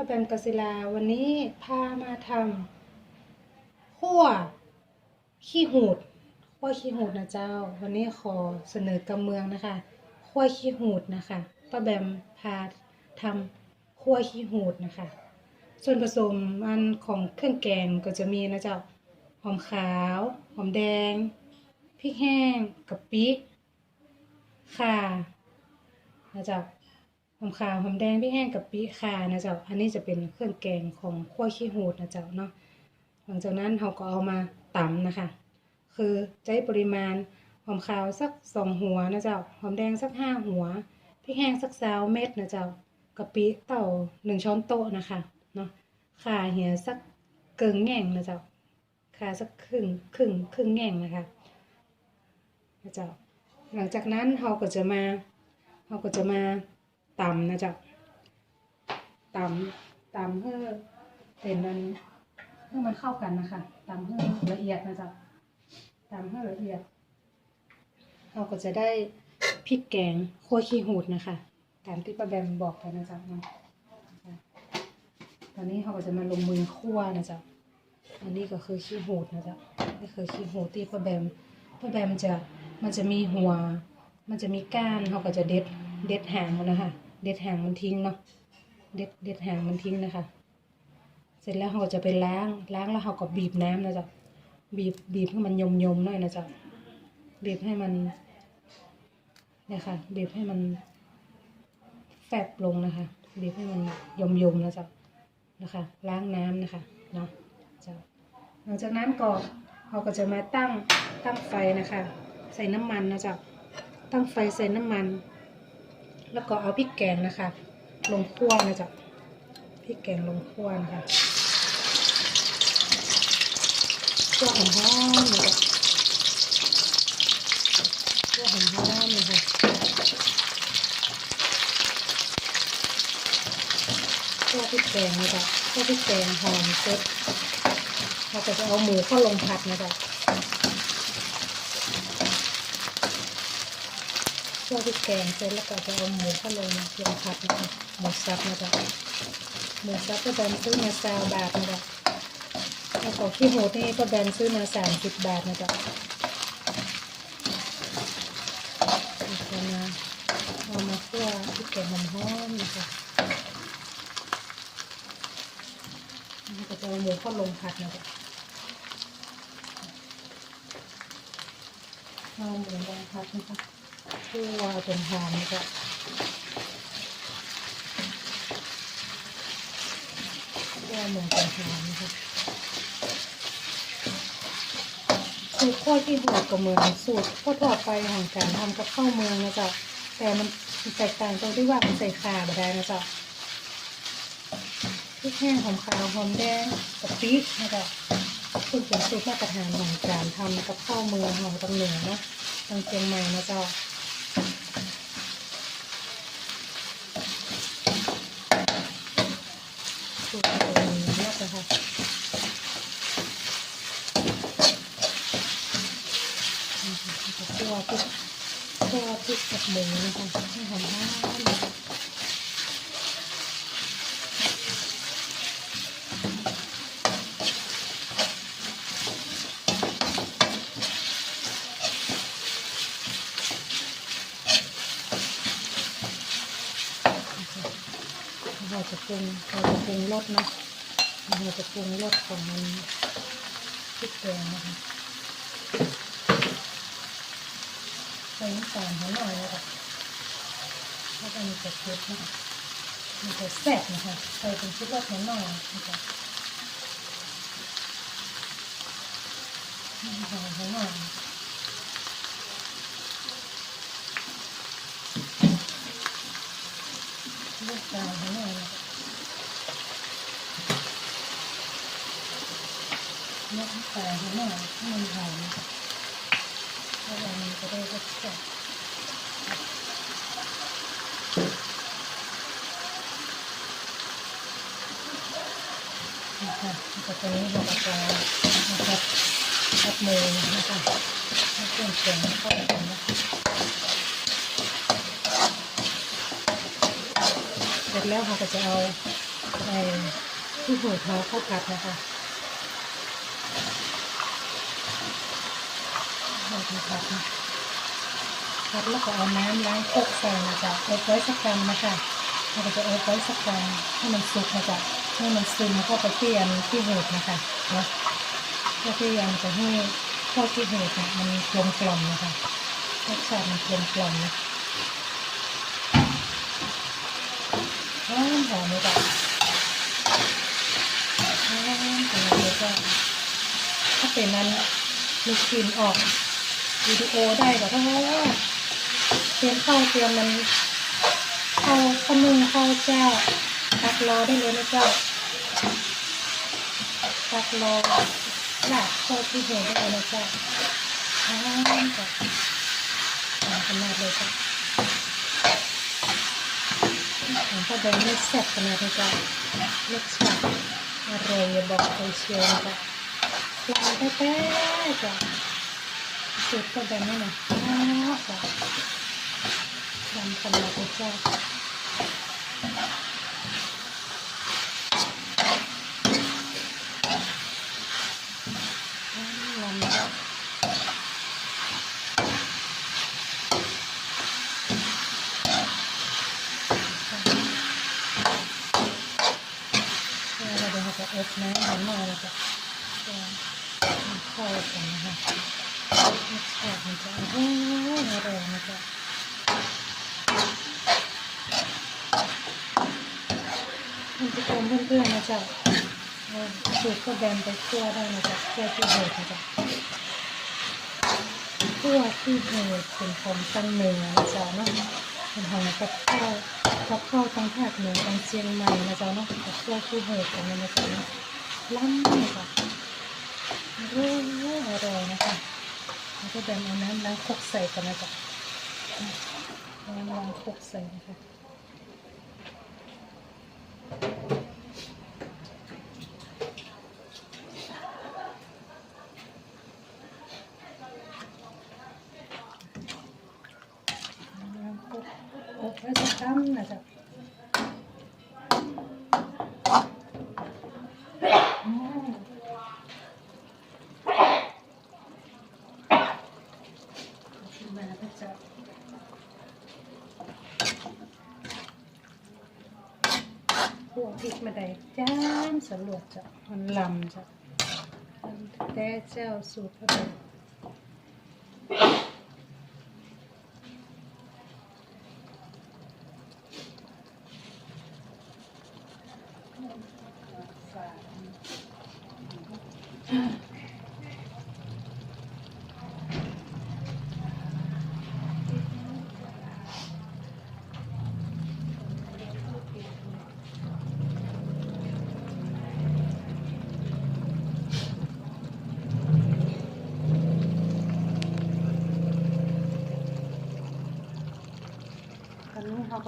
พ่อแบมกศิลาวันนี้พามาทำขั่วขี้หูดขั่วขี้หูดนะเจ้า วันนี้ขอเสนอกำเมืองนะคะขั่วขี้หูดนะคะป้าแบมพาทำขั่วขี้หูดนะคะ ส่วนผสมอันของเครื่องแกงก็จะมีนะเจ้าหอมขาว หอมแดงพริกแห้งกะปิข่านะเจ้า หอมขาวหอมแดงพริกแห้งกับปีข่านะเจ้าอันนี้จะเป็นเครื่องแกงของขั้วขี้หูดนะเจ้าเนาะหลังจากนั้นเราก็เอามาตำนะคะ คือใช้ปริมาณหอมขาวสักสองหัวนะเจ้าหอมแดงสักห้าหัวพริกแห้งสักสาวเม็ดนะเจ้ากะปิเต่าหนึ่งช้อนโต๊ะนะคะเนาะข่าเหี่ยสักเกิงแง่งนะเจ้าข่าสักครึ่งครึ่งครึ่งแง่งนะคะนะเจ้าหลังจากนั้นเราก็จะมาเราก็จะมา ตำนะจ๊ะตำตำเพื่อเป็นมันเพื่อมันเข้ากันนะคะตำเพื่อละเอียดนะจ๊ะตำเพื่อละเอียด เราก็จะได้พริกแกงคั่วขี้หูดนะคะ ตามที่ป้าแบมบอกไปนะจ๊ะเนาะตอนนี้เราก็จะมาลงมือคั่วนะจ๊ะอันนี้ก็คือขี้หูดนะจ๊ะนี่คือขี้หูดที่ป้าแบมป้าแบมจะมันจะมีหัว มันจะมีก้านเราก็จะเด็ดเด็ดหางมันนะคะ เด็ดหางมันทิ้งเนาะเด็ดเด็ดหางมันทิ้งนะคะ เสร็จแล้วเราก็จะไปล้างล้างแล้วเราก็บีบน้ำนะจ๊ะบีบบีบให้มันยมยมหน่อยนะจ๊ะบีบให้มันเนี่ยค่ะบีบให้มันแฟบลงนะคะบีบให้มันยมยมนะจ๊ะนะคะ ล้างน้ำนะคะเนาะจ้ะหลังจากนั้นก็เราก็จะมาตั้งตั้งไฟนะคะ ใส่น้ำมันนะจ๊ะตั้งไฟใส่น้ำมัน แล้วก็เอาพริกแกงนะคะ ลงคั่วนะจ๊ะพริกแกงลงคั่วนะคะคั่วหอมๆนะจ๊ะคั่วหอมๆนะคะคั่วพริกแกงนะจ๊ะคั่วพริกแกงหอมเซ็ตเราจะเอาหมูเข้าลงผัดนะจ๊ะ คั่วพริกแกงเสร็จแล้วก็จะเอาหมูเข้าลงลงผัดนะคะหมูสับนะจ๊ะหมูสับก็แบนซื้อมาซาวบาทนะจ๊ะแล้วก็ขี้โหดนี่ก็แบนซื้อมาสามสิบบาทนะจ๊ะเอามาเอามาคั่วพริกแกงหอมๆนะคะแล้วก็จะเอาหมูเข้าลงผัดนะจ๊ะเอาหมูลงผัดนะคะ คั่วจนหอมนะจ๊ะคั่วหมูจนหอมนะคะสูตรคั่วที่หัวกับเมืองสูตรทั่วไปของการทำกับข้าวเมืองนะจ๊ะแต่มันแตกต่างตรงที่ว่ามันใส่ข่าบ่ได้นะจ๊ะพริกแห้งหอมขาวหอมแดงกะปินะจ๊ะซึ่งเป็นสูตรมาตรฐานของการทำกับข้าวเมืองของตำเหนือนะทางเชียงใหม่นะจ๊ะ สูตรตรงนี้มากเลยค่ะตัวพริกตัวพ ริกกับหมูนะคะให้หอมมากเราจะปรุงเราจะปรุงรสเนาะเราจะปรุงรสของมันพริกแกงนะคะใส่น้ำตาลหน่อยนะคะ แล้วก็มีกระเทียมนะคะมีกระแซ่บนะคะใส่เป็นชุดรสหน่อยนะคะนี่หอมหน่อยลูกตาลหน่อยนะคะเลือกใส่ให้หน่อยให้มันหอมแล้วมันจะได้รสชาตินะคะ แล้วตอนนี้เราจะนะครับอัดหมูนะคะให้เครื่องเคียงเข้ากันนะคะเสร็จแล้วเราก็จะเอาไอ้ที่หูเท้าเข้ากัดนะคะเราจะผัดนะผัดแล้วก็เอาน้ำล้างโคกใส่นะจ๊ะอบไว้สักกันนะคะเราก็จะอบไว้สักกันให้มันสุกนะจ๊ะ ให้มันซึมเข้าไปที่อันที่เหูนะคะเนาะเพื่อที่ยังจะให้ข้าวที่หูเนี่ยมันกลมกล่อมนะคะรสชาติมันกลมกล่อมนะหอมหอมเลยจ้ะอ่าเป็นอะไรก็ถ้าเป็นนั้นมีกลิ่นออกวิดีโอได้ก็เพราะว่าเตรียมข้าวเตรียมมันข้าวข้าวนึ่งข้าวเจ้าตักรอได้เลยนะเจ้า ตักรอหลักข้าวที่เห็นได้เลยนะเจ้าอ่าจ้ะอ่าขนาดเลยจ้ะผมก็เดินไม่แซ่บขนาดเลยจ้ะรสชาติอร่อยอย่าบอกใครเชียวนะจ้ะปลาแท้ๆจ้ะสุดก็แบบนี้นะอ้าวจ้ะทำขนาดนี้จ้ะอ้าวลำจ้ะแล้วเราเดี๋ยวเราจะอบน้ำหน่อยหน่อยแล้วก็จะเข้ากันนะคะรสชาติมันจะอร่อยอร่อยนะจ๊ะ มันจะเป็นเพื่อนๆนะจ๊ะสูตรก็แบนไปคั่วได้นะจ๊ะคั่วที่โหดนะจ๊ะคั่วที่โหดเป็นของตั้งเหนือนะจ๊ะเนาะเป็นของกับข้าวกับข้าวทั้งภาคเหนือทั้งเชียงใหม่นะจ๊ะเนาะกับคั่วที่โหดกันนะจ๊ะเนาะล้ำนะจ๊ะอร่อยอร่อยนะคะแล้วก็แบนเอาน้ำล้างครกใส่กันนะจ๊ะน้ำล้างครกใส่นะคะ อบไว้สักคำนะจ๊ะอืมขึ้นมาแล้วจ้ะพวกพริกมาได้จ้านสลวดจ้ะมันลำจ้ะแต่เจ้าสูตรพระเดช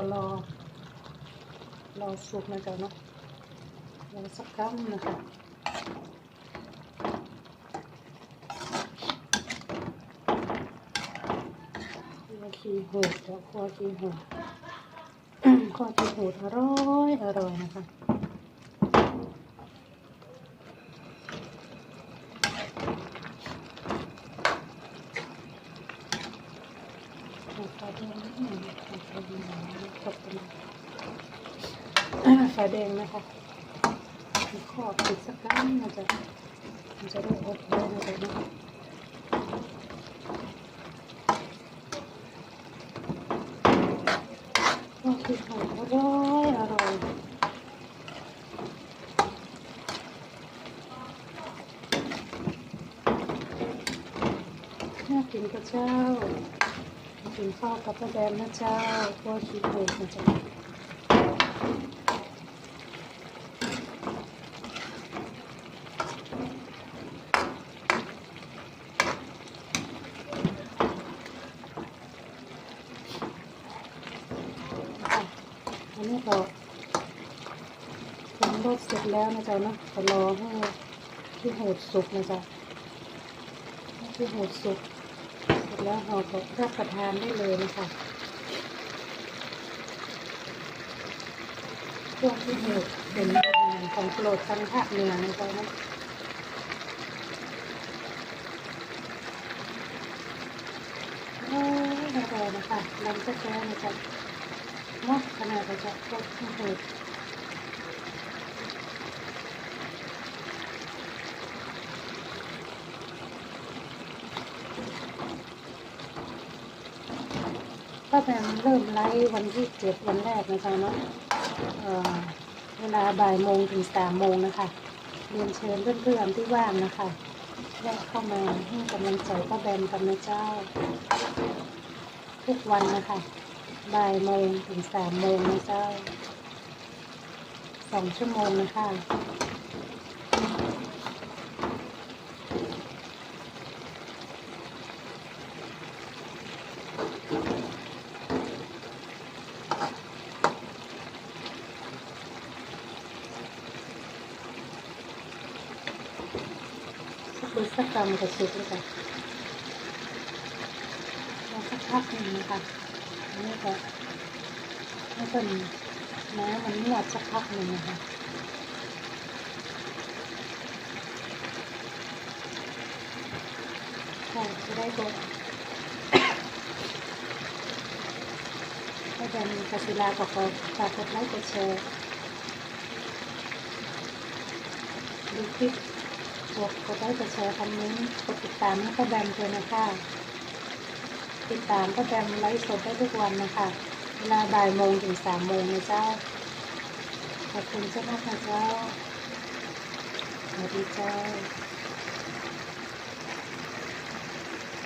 ก็รอ รอสุกนะจ๊ะเนาะรอสักครั้งนะคะัวขี้โหดจ้ะคั่วขี้โหดคั่วขี้โหดอร่อยอร่อยนะคะเอา ไฟแดงนิดหนึ่งเอาไฟแดงตกไปหน่อยอ่าไฟแดงนะคะมีข้อปิดสักครั้งนะจ๊ะมันจะได้อบได้นะจ๊ะเนาะก็คือของอร่อยอร่อยน่ากินกับเจ้า กินข้าวกับกระแดมนะเจ้าก็คิดถูกนะจ้าค่ะอันนี้ก็ปรุงรสเสร็จแล้วนะเจ้าเนาะก็รอให้ที่โหดสุกนะจ๊ะที่โหดสุก แล้วเราก็รับประทานได้เลยนะคะพวกที่หูดเป็นอาหารของโปรดทางภาคเหนือนะจ๊ะโอ้ยน่าอร่อยนะคะลำจะแซ่นะจ๊ะเนาะขนาดเราจะพวกที่หูด ก็แบบเริ่มไลฟ์วันที่เจ็ดวันแรกนะจ๊ะเนาะเวลาบ่ายโมงถึงสามโมงนะคะ เรียนเชิญเพื่อนๆที่ว่างนะคะแวะเข้ามาให้กำลังใจป้าแบมกับนเจ้า ทุกวันนะคะบ่ายโมงถึงสามโมงนะเจ้าสองชั่วโมงนะคะ สั กดูสักกรรมกับสุกเลยค่ะแล้วสักพักหนึ่งนะคะอันนี้ก็ให้เป็นน้ำมันนวดสักพักหนึ่งนะคะค่ะจะได้กดก็จะมีกสิลากับกฝากกดไลค์กดแชร์ดูคลิป กดกดไลค์กดแชร์คอมเมนต์กดติดตามให้ป้าแบมด้วยนะคะ ติดตามป้าแบมไลฟ์สดได้ทุกวันนะคะ เวลาบ่ายโมงถึงสามโมงนะเจ้า ขอบคุณเจ้ามากนะเจ้าสวัสดีเจ้า